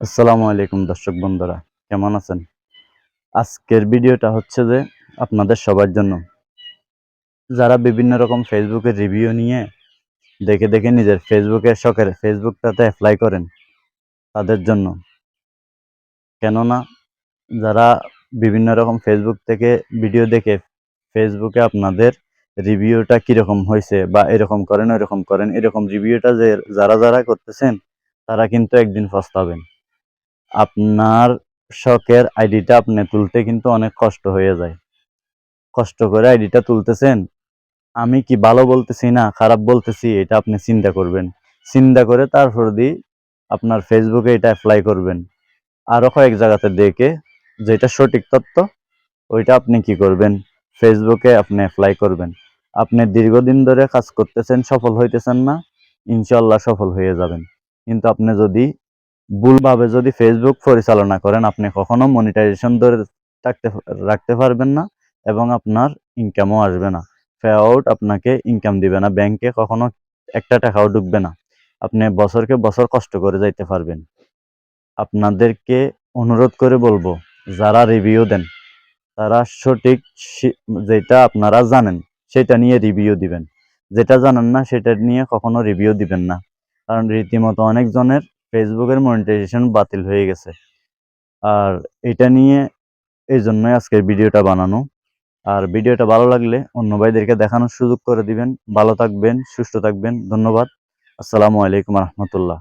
আসসালামু আলাইকুম দর্শক বন্ধুরা, কেমন আছেন? আজকের ভিডিওটা হচ্ছে যে আপনাদের সবার জন্য। যারা বিভিন্ন রকম ফেসবুকের রিভিউ নিয়ে দেখে দেখে নিজের ফেসবুকের শখের ফেসবুকটাতে অ্যাপ্লাই করেন, তাদের জন্য। কেননা যারা বিভিন্ন রকম ফেসবুক থেকে ভিডিও দেখে ফেসবুকে আপনাদের রিভিউটা কীরকম হয়েছে বা এরকম করেন এরকম করেন, এরকম রিভিউটা যে যারা যারা করতেছেন, তারা কিন্তু একদিন পস্তাবেন আপনার শখের আইডিটা আপনি তুলতে কিন্তু অনেক কষ্ট হয়ে যায়। কষ্ট করে আইডিটা তুলতেছেন, আমি কি ভালো বলতেছি না খারাপ বলতেছি এটা আপনি চিন্তা করবেন। চিন্তা করে তারপর দিয়ে আপনার ফেসবুকে এটা অ্যাপ্লাই করবেন। আরও কয়েক জায়গাতে দেখে যেটা সঠিক তথ্য, ওইটা আপনি কি করবেন? ফেসবুকে আপনি অ্যাপ্লাই করবেন। আপনি দীর্ঘদিন ধরে কাজ করতেছেন, সফল হইতেছেন না ইনশাল্লাহ সফল হয়ে যাবেন। কিন্তু আপনি যদি ভুলভাবে যদি ফেসবুক পরিচালনা করেন, আপনি কখনো মনিটাইজেশন ধরে থাকতে রাখতে পারবেন না এবং আপনার ইনকামও আসবে না। পে আউট আপনাকে ইনকাম দিবে না। ব্যাংকে কখনো একটা টাকাও ঢুকবে না। আপনি বছরকে বছর কষ্ট করে যাইতে পারবেন। আপনাদেরকে অনুরোধ করে বলব, যারা রিভিউ দেন, তারা সঠিক যেটা আপনারা জানেন, সেটা নিয়ে রিভিউ দিবেন। যেটা জানেন না, সেটা নিয়ে কখনো রিভিউ দিবেন না। কারণ রীতিমতো অনেকজনের ফেসবুকের মনিটাইজেশন বাতিল হয়ে গেছে। আর এটা নিয়ে এই জন্যই আজকের ভিডিওটা বানানো। আর ভিডিওটা ভালো লাগলে অন্য ভাইদেরকে দেখানোর সুযোগ করে দিবেন। ভালো থাকবেন, সুস্থ থাকবেন। ধন্যবাদ। আসসালামু আলাইকুম রহমতুল্লাহ।